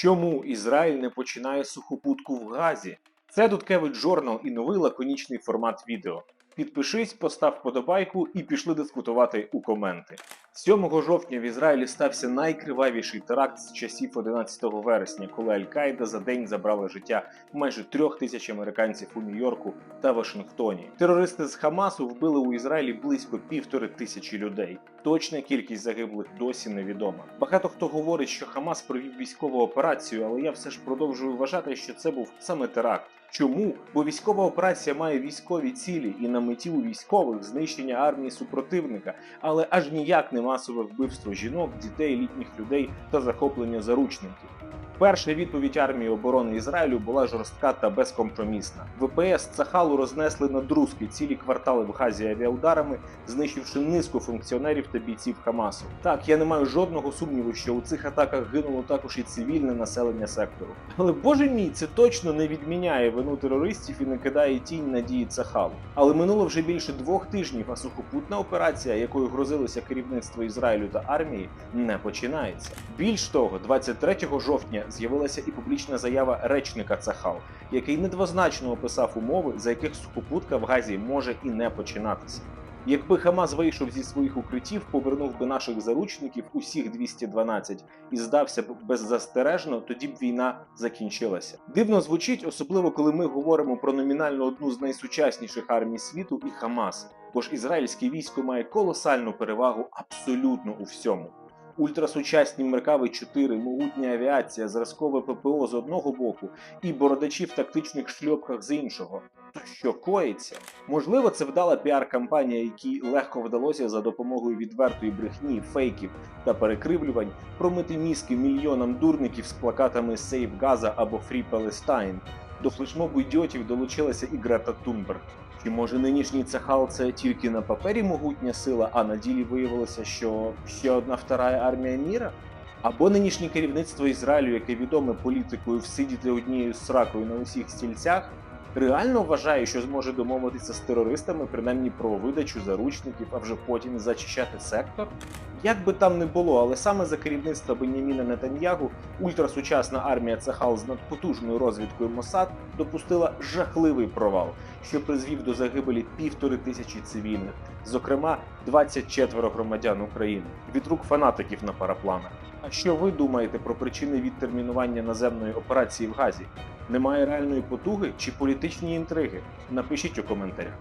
Чому Ізраїль не починає сухопутку в Газі? Це Дудкевич Джорнал і новий лаконічний формат відео. Підпишись, постав вподобайку і пішли дискутувати у коменти. 7 жовтня в Ізраїлі стався найкривавіший теракт з часів 11 вересня, коли Аль-Каїда за день забрала життя майже трьох тисяч американців у Нью-Йорку та Вашингтоні. Терористи з Хамасу вбили у Ізраїлі близько півтори тисячі людей. Точна кількість загиблих досі невідома. Багато хто говорить, що Хамас провів військову операцію, але я все ж продовжую вважати, що це був саме теракт. Чому? Бо військова операція має військові цілі і на меті у військових знищення армії супротивника, але аж ніяк не масове вбивство жінок, дітей, літніх людей та захоплення заручників. Перша відповідь армії оборони Ізраїлю була жорстка та безкомпромісна. ВПС Цахалу рознесли на друзки цілі квартали в Газі авіаударами, знищивши низку функціонерів та бійців Хамасу. Так, я не маю жодного сумніву, що у цих атаках гинуло також і цивільне населення сектору. Але боже мій, це точно не відміняє вину терористів і не кидає тінь надії Цахалу. Але минуло вже більше двох тижнів, а сухопутна операція, якою грозилося керівництво Ізраїлю та армії, не починається. Більш того, 23 жовтня з'явилася і публічна заява речника Цахал, який недвозначно описав умови, за яких сухопутка в Газі може і не починатися. Якби Хамас вийшов зі своїх укриттів, повернув би наших заручників усіх 212 і здався б беззастережно, тоді б війна закінчилася. Дивно звучить, особливо коли ми говоримо про номінально одну з найсучасніших армій світу і Хамас, бо ж ізраїльське військо має колосальну перевагу абсолютно у всьому. Ультрасучасні меркави 4 могутня авіація, зразкове ППО з одного боку і бородачі в тактичних шльопках з іншого. То що коїться? Можливо, це вдала піар-кампанія, якій легко вдалося за допомогою відвертої брехні, фейків та перекривлювань промити мізки мільйонам дурників з плакатами Save Gaza або Free Palestine. До флешмобу ідіотів долучилася і Грета Тунберг. Чи може нинішній Цахал це тільки на папері могутня сила, а на ділі виявилося, що ще одна вторая армія міра? Або нинішнє керівництво Ізраїлю, яке відоме політикою всидіти однією сракою на усіх стільцях, реально вважає, що зможе домовитися з терористами, принаймні про видачу заручників, а вже потім зачищати сектор? Як би там не було, але саме за керівництва Беняміна Нетаньягу ультрасучасна армія Цахал з надпотужною розвідкою Мосад допустила жахливий провал, що призвів до загибелі півтори тисячі цивільних, зокрема 24 громадян України від рук фанатиків на парапланах. А що ви думаєте про причини відтермінування наземної операції в Газі? Немає реальної потуги чи політичні інтриги? Напишіть у коментарях.